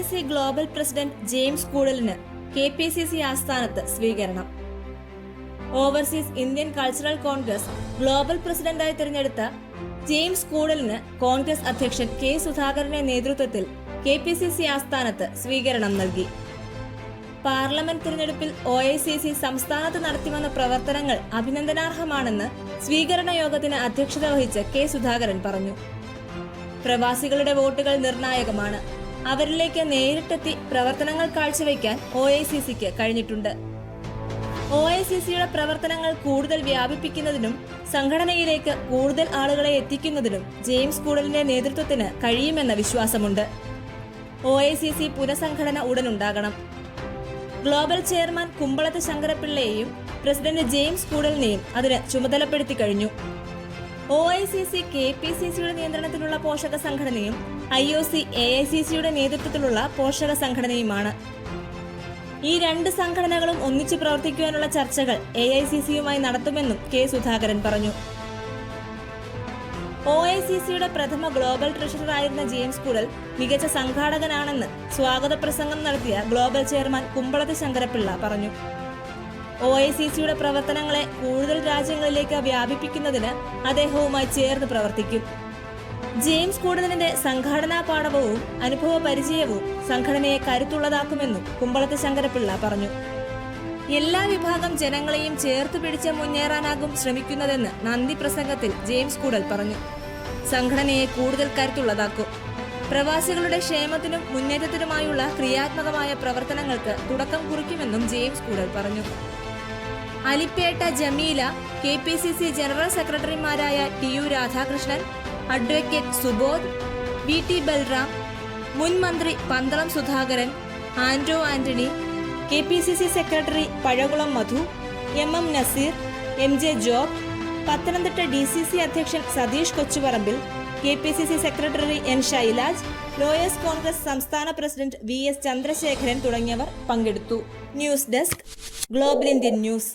C C global president James കൂടലിന് K P C C ആസ്ഥാനത്ത് സ്വീകരണം. Overseas Indian cultural congress global പ്രസിഡന്റായി തിരഞ്ഞെടുത്ത James കൂടലിന് Congress അധ്യക്ഷൻ കെ സുധാകരന്റെ നേതൃത്വത്തിൽ കെ പി സി സി ആസ്ഥാനത്ത് സ്വീകരണം നൽകി. പാർലമെന്റ് തിരഞ്ഞെടുപ്പിൽ ഒ ഐ സി സി സംസ്ഥാനത്ത് നടത്തിവന്ന പ്രവർത്തനങ്ങൾ അഭിനന്ദനാർഹമാണെന്ന് സ്വീകരണ യോഗത്തിന് അധ്യക്ഷത വഹിച്ച കെ സുധാകരൻ പറഞ്ഞു. പ്രവാസികളുടെ വോട്ടുകൾ നിർണായകമാണ്. അവരിലേക്ക് നേരിട്ടെത്തി പ്രവർത്തനങ്ങൾ കാഴ്ചവെക്കാൻ ഒ ഐ സി സിക്ക് കഴിഞ്ഞിട്ടുണ്ട്. ഒ ഐ സി സിയുടെ പ്രവർത്തനങ്ങൾ കൂടുതൽ വ്യാപിപ്പിക്കുന്നതിനും സംഘടനയിലേക്ക് കൂടുതൽ ആളുകളെ എത്തിക്കുന്നതിനും ജെയിംസ് കൂടലിന്റെ നേതൃത്വത്തിന് കഴിയുമെന്ന വിശ്വാസമുണ്ട്. ഒ ഐ സി സി പുനഃസംഘടന ഉടനുണ്ടാകണം. ഗ്ലോബൽ ചെയർമാൻ കുമ്പളത്ത് ശങ്കരപിള്ളയെയും പ്രസിഡന്റ് ജെയിംസ് കൂടലിനെയും അതിന് ചുമതലപ്പെടുത്തി കഴിഞ്ഞു. O I C C K P C സിയുടെ നിയന്ത്രണത്തിലുള്ള പോഷക സംഘടനയും I O C A I C സിയുടെ നേതൃത്വത്തിലുള്ള പോഷക സംഘടനയുമാണ്. ഈ രണ്ട് സംഘടനകളും ഒന്നിച്ചു പ്രവർത്തിക്കുവാനുള്ള ചർച്ചകൾ എ ഐ സി സിയുമായി നടത്തുമെന്നും കെ സുധാകരൻ പറഞ്ഞു. ഒ ഐ സി സിയുടെ പ്രഥമ ഗ്ലോബൽ ട്രഷററായിരുന്ന ജെയിംസ് കുരൽ മികച്ച സംഘാടകനാണെന്ന് സ്വാഗത പ്രസംഗം നടത്തിയ ഗ്ലോബൽ ചെയർമാൻ കുമ്പളത്ത് ശങ്കരപിള്ള പറഞ്ഞു. ഒ ഐ സി സിയുടെ പ്രവർത്തനങ്ങളെ കൂടുതൽ രാജ്യങ്ങളിലേക്ക് വ്യാപിപ്പിക്കുന്നതിന് അദ്ദേഹവുമായി ചേർന്ന് പ്രവർത്തിക്കും. ജെയിംസ് കൂടുതലിന്റെ സംഘടനാ പാഠവും അനുഭവ പരിചയവും സംഘടനയെ കരുത്തുള്ളതാക്കുമെന്നും കുമ്പളത്ത് ശങ്കരപിള്ള പറഞ്ഞു. എല്ലാ വിഭാഗം ജനങ്ങളെയും ചേർത്ത് പിടിച്ച് മുന്നേറാനാകും ശ്രമിക്കുന്നതെന്ന് നന്ദി പ്രസംഗത്തിൽ ജെയിംസ് കൂടൽ പറഞ്ഞു. സംഘടനയെ കൂടുതൽ കരുത്തുള്ളതാക്കും. പ്രവാസികളുടെ ക്ഷേമത്തിനും മുന്നേറ്റത്തിനുമായുള്ള ക്രിയാത്മകമായ പ്രവർത്തനങ്ങൾക്ക് തുടക്കം കുറിക്കുമെന്നും ജെയിംസ് കൂടൽ പറഞ്ഞു. അലിപ്പേട്ട Jameela K P C C general സെക്രട്ടറിമാരായ T U Radhakrishnan advocate Subodh V T Balram മുൻ മന്ത്രി പന്തളം സുധാകരൻ ആൻഡ്രോ Antony K P C C secretary Pazhakulam Madhu M M Naseer M J Job Pathanamthitta D C C അധ്യക്ഷൻ Satheesh Kochuparambil K P C C secretary N Shailaj lawyers congress സംസ്ഥാന president V S Chandrasekharan തുടങ്ങിയവർ പങ്കെടുത്തു. News desk global Indian news.